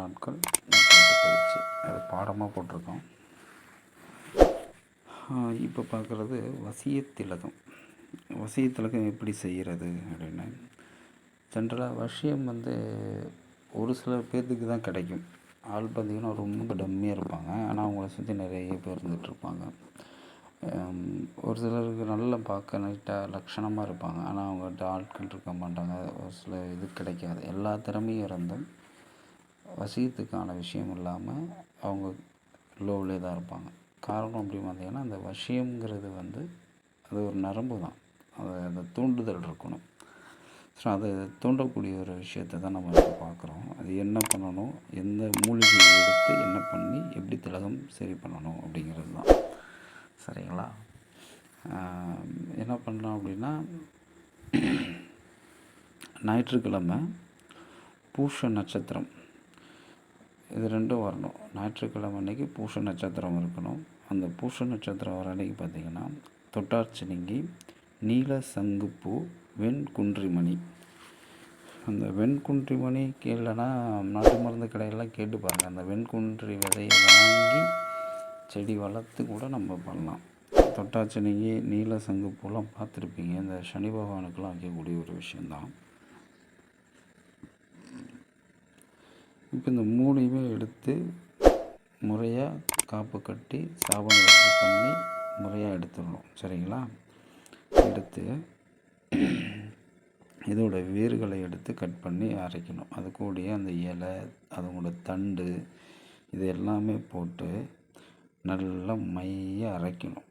நாட்கள் மூட்டை பயிற்சி. அது பாடமாக போட்டிருக்கோம். இப்போ பார்க்குறது வசியத்திலகம் வசியத்திலகம் எப்படி செய்கிறது அப்படின்னு. ஜென்ரலாக வசியம் வந்து ஒரு சில பேர்த்துக்கு தான் கிடைக்கும். ஆள் பார்த்திங்கன்னா ரொம்ப டம்மியாக இருப்பாங்க. ஆனால் அவங்கள சுற்றி நிறைய பேர் இருந்துகிட்ருப்பாங்க ஒரு சிலருக்கு நல்லா பார்க்க நீட்டாக லட்சணமாக இருப்பாங்க. ஆனால் அவங்ககிட்ட ஆட்கள் இருக்க மாட்டாங்க. ஒரு சில இது கிடைக்காது. எல்லா திறமையும் இருந்தும் வசியத்துக்கான விஷயம் இல்லாமல் அவங்க லோவிலே தான் இருப்பாங்க. காரணம் அப்படி பார்த்தீங்கன்னா அந்த வசியம்ங்கிறது வந்து அது ஒரு நரம்பு தான். அது அந்த தூண்டுதல் இருக்கணும். ஸோ அதை தூண்டக்கூடிய ஒரு விஷயத்தை தான் நம்ம இப்போ பார்க்குறோம். அது என்ன பண்ணணும்? எந்த மூலிகையை எடுத்து என்ன பண்ணி எப்படி திலகம் சரி பண்ணணும் அப்படிங்கிறது தான். சரிங்களா? என்ன பண்ணலாம் அப்படின்னா ஞாயிற்றுக்கிழமை பூஷ நட்சத்திரம். இது ரெண்டும் வரணும். ஞாயிற்றுக்கிழமை அன்றைக்கி பூஷ நட்சத்திரம் இருக்கணும். அந்த பூஷ நட்சத்திரம் வர அன்றைக்கி பார்த்திங்கன்னா தொட்டார்ச்சினிங்கி நீல சங்குப்பூ வெண்குன்றிமணி அந்த வெண்குன்றிமணி கீழேனா நாட்டு மருந்து கடையெல்லாம் கேட்டு பாருங்கள் அந்த வெண்குன்றி விதையை வாங்கி செடி வளர்த்து கூட நம்ம பண்ணலாம். தொட்டாச்சினிங்கி நீல சங்குப்பூலாம் பார்த்துருப்பீங்க. இந்த சனி பகவானுக்கெல்லாம் வைக்கக்கூடிய ஒரு விஷயந்தான் இப்போ இந்த மூணையுமே எடுத்து முறையாக காப்பு கட்டி சாபன வச்சு பண்ணி முறையாக எடுத்துடணும். சரிங்களா? எடுத்து இதோட வேர்களை எடுத்து கட் பண்ணி அரைக்கணும். அது கூடயே அந்த இலை அதனோட தண்டு இது எல்லாமே போட்டு நல்லா மைய அரைக்கணும்.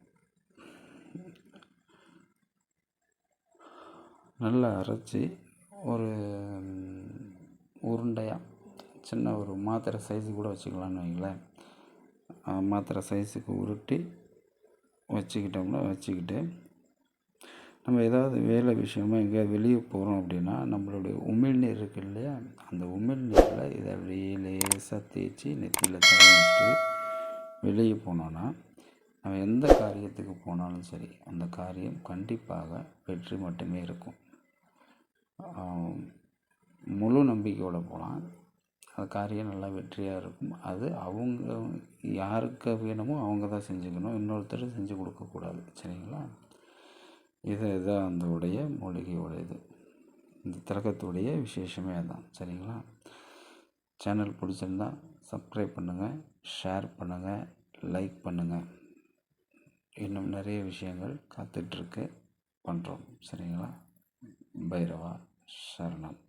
நல்லா அரைச்சி ஒரு உருண்டையாக சின்ன ஒரு மாத்திரை சைஸு கூட வச்சுக்கலான்னு வைங்களேன். மாத்திரை சைஸுக்கு உருட்டி வச்சுக்கிட்டோம்னா வச்சுக்கிட்டு நம்ம ஏதாவது வேலை விஷயமா எங்கேயாவது வெளியே போகிறோம் அப்படின்னா நம்மளுடைய உமிழ்நீர் இருக்கு இல்லையா? அந்த உமிழ்நீரில் இதை அப்படியே லேசாக தேய்ச்சி நெத்தியில் தர வச்சுட்டு வெளியே போனோன்னா நம்ம எந்த காரியத்துக்கு போனாலும் சரி அந்த காரியம் கண்டிப்பாக வெற்றி மட்டுமே இருக்கும். முழு நம்பிக்கையோடு போகலாம். அந்த காரியம் நல்லா வெற்றியாக இருக்கும். அது அவங்க யாருக்கு வேணுமோ அவங்க தான் செஞ்சுக்கணும். இன்னொருத்தர் செஞ்சு கொடுக்கக்கூடாது சரிங்களா? இது இதுதான் அந்த உடைய மூலிகையோட இது. இந்த திலகத்துடைய விசேஷமே அதுதான் சரிங்களா? சேனல் பிடிச்சிருந்தா சப்ஸ்கிரைப் பண்ணுங்கள் ஷேர் பண்ணுங்கள் லைக் பண்ணுங்கள் இன்னும் நிறைய விஷயங்கள் காத்துட்ருக்கு பண்ணுறோம் சரிங்களா? பைரவா சரணம்.